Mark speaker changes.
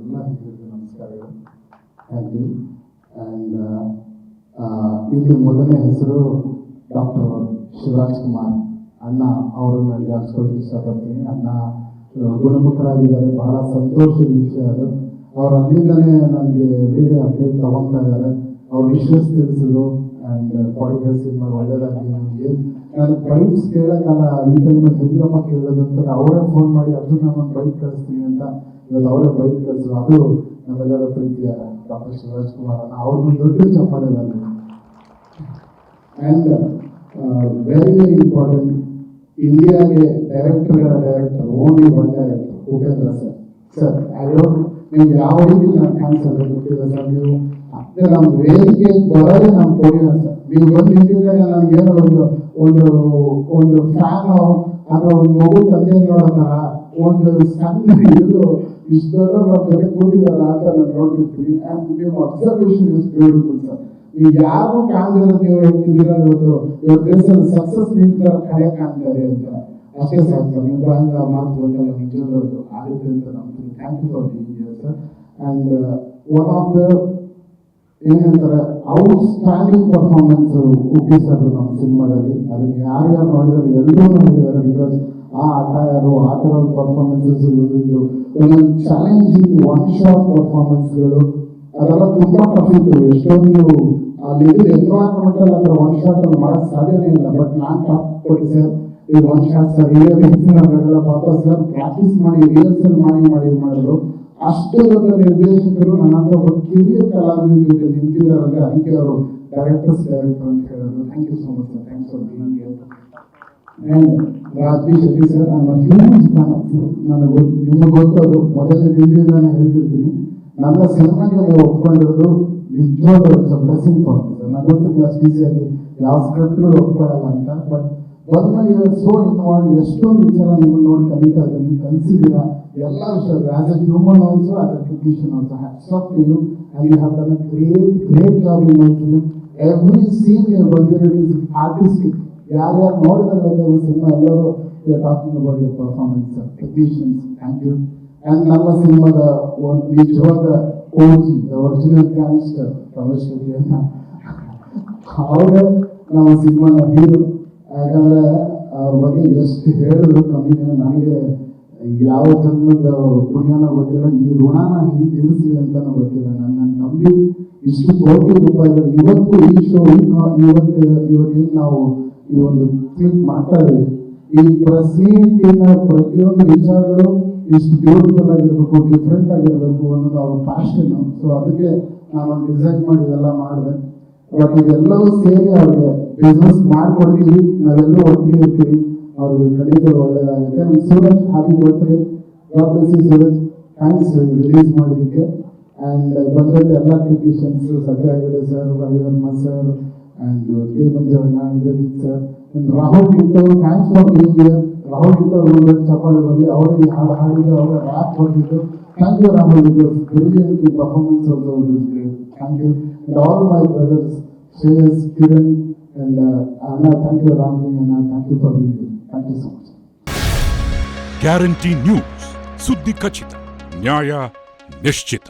Speaker 1: ಎಲ್ಲ ನಮಸ್ಕಾರಗಳು thank and ಇಲ್ಲಿ ಮೊದಲನೇ ಹೆಸರು ಡಾಕ್ಟರ್ ಶಿವರಾಜ್ ಕುಮಾರ್. ಅಣ್ಣ ಅವರನ್ನ ಜಾಸ್ತಿ ಇಷ್ಟಪಡ್ತೀನಿ ಅಣ್ಣ ಗುಣಮುಖರಾಗಿದ್ದಾರೆ. ಬಹಳ ಸಂತೋಷದ ವಿಷಯ ಅದು. ಅವ್ರು ಅಲ್ಲಿಂದಲೇ ನನಗೆ ರೇಡಿಯೋ ಅಪ್ಡೇಟ್ ತಗೊತಾ ಇದ್ದಾರೆ. ಅವ್ರ ವಿಷಯಸ್ ತಿಳಿಸಿದ್ರು ಆ್ಯಂಡ್ ಫಾರ್ಟಿ ಮಾಡಿ ಒಳ್ಳೇದಾಗಿ ನನಗೆ ನಾನು ಬೈಕ್ಸ್ ಕೇಳೋಕ್ಕಲ್ಲ ಈ ಟೈಮಲ್ಲಿ ಹೆಂಗಮ್ಮ ಕೇಳೋದಂತಾರೆ ಅವರೇ ಫೋನ್ ಮಾಡಿ ಅದು ನಾನು ಬೈಕ್ ಕಳಿಸ್ತೀನಿ ಅಂತ, ಇವತ್ತು ಅವರೇ ಬೈಕ್ ಕಳಿಸಿದ್ರು ಅದು ನಮ್ಮೆಲ್ಲರ ಪ್ರೀತಿಯ ಡಾಕ್ಟರ್ ಶಿವರಾಜ್ ಕುಮಾರ್ ಅಣ್ಣ. ಅವ್ರಿಗೂ ದೊಡ್ಡ ಚಪ್ಪಾಳೆ ಬರಲಿ ಆ್ಯಂಡ್ ವೆರಿ ವೆರಿ ಇಂಪಾರ್ಟೆಂಟ್ ಇಂಡಿಯಾಗೆ ಡೈರೆಕ್ಟರ್ಗಳ director only one director Upendra sir sir I don't ನಿಮ್ಗೆ ಯಾವ ರೀತಿ ನಾನು ಕ್ಯಾನ್ಸರ್ ಗೊತ್ತಿಲ್ಲ ಸರ್. ನೀವು ಅದೇ ನಮ್ಮ ವೇದಿಕೆ ಬರೋದೇ ನಮ್ಮ ಕೊಡಿನ ಸರ್. ನೀವು ಬಂದು ನಿಂತಿದ್ದಾಗ ನನಗೆ ಏನೋ ಒಂದು ಒಂದು ಒಂದು ಫ್ಯಾನು ಅಥವಾ ಒಂದು ಮಗು ತಂದೆ ನೋಡೋ ಥರ ಒಂದು ಸಣ್ಣ ಇದು ಇಷ್ಟು ನಮ್ಮ ಕೂತಿದಾರ ಅಂತ ನಾನು ನೋಡ್ತಿರ್ತೀನಿ. ಆ್ಯಂಡ್ ನಿಮ್ಮ ಅಬ್ಸರ್ವೇಷನ್ ಇಸ್ ಬ್ಯೂಟಿಫುಲ್ ಸರ್. ನೀವು ಯಾರು ಕಾಣ್ದಿರೋ ನೀವು ಹೇಳ್ತಿದ್ದೀರಾ ಇವತ್ತು? ಇವತ್ತು ದೇಶದಲ್ಲಿ ಸಕ್ಸಸ್ ನಿಂತರ ಕಡೆ ಕಾಣ್ತಾರೆ ಅಂತ. ಅಷ್ಟೇ ಸಾಕು ಸರ್. ಹಂಗ ಮಾತು ಗೊತ್ತಲ್ಲ ನಿಜವಾಗ್ಲೂ ಆಗುತ್ತೆ ಅಂತ ನಮ್ಗೆ thank you for being sir and one of the ಏನಂತಾರೆ ಔಟ್ ಸ್ಟ್ಯಾಂಡಿಂಗ್ ಪರ್ಫಾರ್ಮೆನ್ಸ್ ಉಪ್ಪಿಸೋದು ನಮ್ಮ ಸಿನಿಮಾದಲ್ಲಿ ಅದಕ್ಕೆ ಯಾರ್ಯಾರು ಮಾಡಿದ್ರು ಎಲ್ಲರೂ ನೋಡಿದ್ದಾರೆ ಬಿಕಾಸ್ ಆ ಆಟ ಯಾರು ಆ ಥರ ಪರ್ಫಾರ್ಮೆನ್ಸಸ್ ಇರೋದು ಒಂದೊಂದು ಚಾಲೆಂಜಿಂಗ್ ಒನ್ ಶಾಟ್ ಪರ್ಫಾರ್ಮೆನ್ಸ್ಗಳು ಅದೆಲ್ಲ ತುಂಬ ಟಫ್ ಇತ್ತು ಎಷ್ಟೊಂದು ಅಲ್ಲಿ ಎನ್ವೈರನ್ಮೆಂಟಲ್ ಅಂದರೆ ಒನ್ ಶಾಟ್ ಅಲ್ಲಿ ಮಾಡಕ್ ಸಾಧ್ಯನೇ ಇಲ್ಲ ಬಟ್ ನಾನು ಟಾಪ್ ಕೊಡಿ ಸರ್ ಇದು ಒನ್ ಶಾಟ್ ಸರ್ ನಾವೆಲ್ಲ ಪಾಪ ಸರ್ ಪ್ರಾಕ್ಟೀಸ್ ಮಾಡಿ ರಿಹರ್ಸಲ್ ಮಾಡಿ ಮಾಡಿ ಮಾಡಿದ್ರು ಅಷ್ಟು ದೊಡ್ಡ ನಿರ್ದೇಶಕರು ನನ್ನ ಹತ್ರ ಒಬ್ಬ ಕಿರಿಯ ಕಲಾವಿದ ಜೊತೆ ನಿಂತಿದ್ದಾರೆ. ಅದಕ್ಕೆ ಅವರು ಡೈರೆಕ್ಟರ್ಸ್ ಡೈರೆಕ್ಟರ್ ಅಂತ ಹೇಳಿದ್ರು. Thank you so much sir thanks for being and Raj B Shetty sir ನಾನು ಹ್ಯೂಮನ್ಸ್ ಫ್ಯಾನ್ ನನಗೆ ಗೊತ್ತು ನಿಮಗೆ ಗೊತ್ತು ಅದು ದಿನದಿಂದ ನಾನು ಹೇಳ್ತಿರ್ತೀನಿ ನನ್ನ ಸಿನಿಮಾಗೆ ನೀವು ಒಪ್ಕೊಂಡಿರೋದು ನಿಜವಾಗ್ಲೂ ಇಟ್ಸ್ ಬ್ಲೆಸ್ಸಿಂಗ್ ಫಾರ್ ಸರ್ ನನಗೆ ಗೊತ್ತಿಲ್ಲ ಸ್ಪೀಸಿಯಾಗಿ ಯಾವ ಸ್ಕ್ರಿಪ್ಟ್ಗಳು ಒಪ್ಕೊಳ್ಳಲ್ಲ ಅಂತ ಬಟ್ ಬಂದ್ಮೇಲೆ ಸೋ ಇನ್ವಾಲ್ವ್ ಎಷ್ಟೊಂದು ವಿಚಾರ ನಿಮ್ಮನ್ನು ನೋಡಿ ಕಲಿತಾ ಇದ್ದೀನಿ ಕಲಿಸಿದ್ದೀರಾ ಎಲ್ಲ ವಿಷಯ as a human also as a technician also hats off to you and you have done a great great job in my film every scene ನೀವು ಬಂದಿರೋ ಇಸ್ ಆರ್ಟಿಸ್ಟಿಕ್ ಯಾರ್ಯಾರು ನೋಡಿದ್ರೆ ಸಿನಿಮಾ, ಎಲ್ಲರೂ talking about your performance technicians thank you and ನಮ್ಮ ಸಿನಿಮಾದ ಒಂದು ನಿಜವಾದ OG original gangster Ramesh Shetty ಅಂತ ಅವರೇ ನಮ್ಮ ಸಿನಿಮಾನ ಹೀರೋ ಯಾಕಂದ್ರೆ ಅವ್ರ ಬಗ್ಗೆ ಎಷ್ಟು ಹೇಳಿದ್ರು ಕಮ್ಮಿನೇ ನನಗೆ ಯಾವ ಜನ್ಮದ ಪುಣ್ಯನ ಗೊತ್ತಿಲ್ಲ. ಈ ಋಣನ ಹಿಂಗೆ ತಿಳಿಸಿ ಅಂತ ಗೊತ್ತಿಲ್ಲ. ನನ್ನ ನಂಬಿ ಇಷ್ಟು ಕೋಟಿ ರೂಪಾಯಿಗಳು ಇವತ್ತು ಈ ಶೋ ಇವತ್ತು ಇವತ್ತಿನ ನಾವು ಈ ಒಂದು ಕ್ಲಿಕ್ ಮಾಡ್ತಾ ಇದ್ದೀವಿ. ಈ ಪ್ರೆಸ್ ಮೀಟಿನ ಪ್ರತಿಯೊಂದು ವಿಚಾರಗಳು ಇಷ್ಟು ಬ್ಯೂಟಿಫುಲ್ ಆಗಿರ್ಬೇಕು ಡಿಫ್ರೆಂಟ್ ಆಗಿರ್ಬೇಕು ಅನ್ನೋದು ಅವ್ರ ಪ್ಯಾಷನ್ ಸೊ ಅದಕ್ಕೆ ನಾನು ಡಿಸೈನ್ ಮಾಡಿ, ಇದೆಲ್ಲ ಮಾಡಿದೆ. ಬಟ್ ಇದೆಲ್ಲವೂ ಸೇರಿ ಅವ್ರಿಗೆ ಬಿಸ್ನೆಸ್ ಮಾಡ್ಕೊಡ್ತೀವಿ ನಾವೆಲ್ಲರೂ ಒಟ್ಟಿಗೆ ಇರ್ತೀವಿ. ಅವ್ರಿಗೆ ಖಂಡಿತ ಒಳ್ಳೇದಾಗುತ್ತೆ. And Suraj hockey birthday god Suraj thanks release ಮಾಡೋದಕ್ಕೆ ಆ್ಯಂಡ್ ಬಂದಿರೋ ಎಲ್ಲ technicians Satyagraha sir Ravivarma sir and K ಮಂಜವಣ್ಣ sir and Rahul thanks for being here Rahul Kittu ಅವರು ಚಪ್ಪಾಳೆ ಬಂದು ಅವರಿಗೆ ಹಾಡು ಹಾಡಿದ್ದು, ಅವರ ರ್ಯಾಪ್ ಬಂದಿದ್ದು thank you Rahul brilliant performance the great thank you. And all my brothers Shreyas, Kiran and ಅಣ್ಣ, thank you Ram ಅಣ್ಣ, thank you for thank you so much
Speaker 2: guarantee news ಸುದ್ದಿ ಖಚಿತ ನ್ಯಾಯ ನಿಶ್ಚಿತ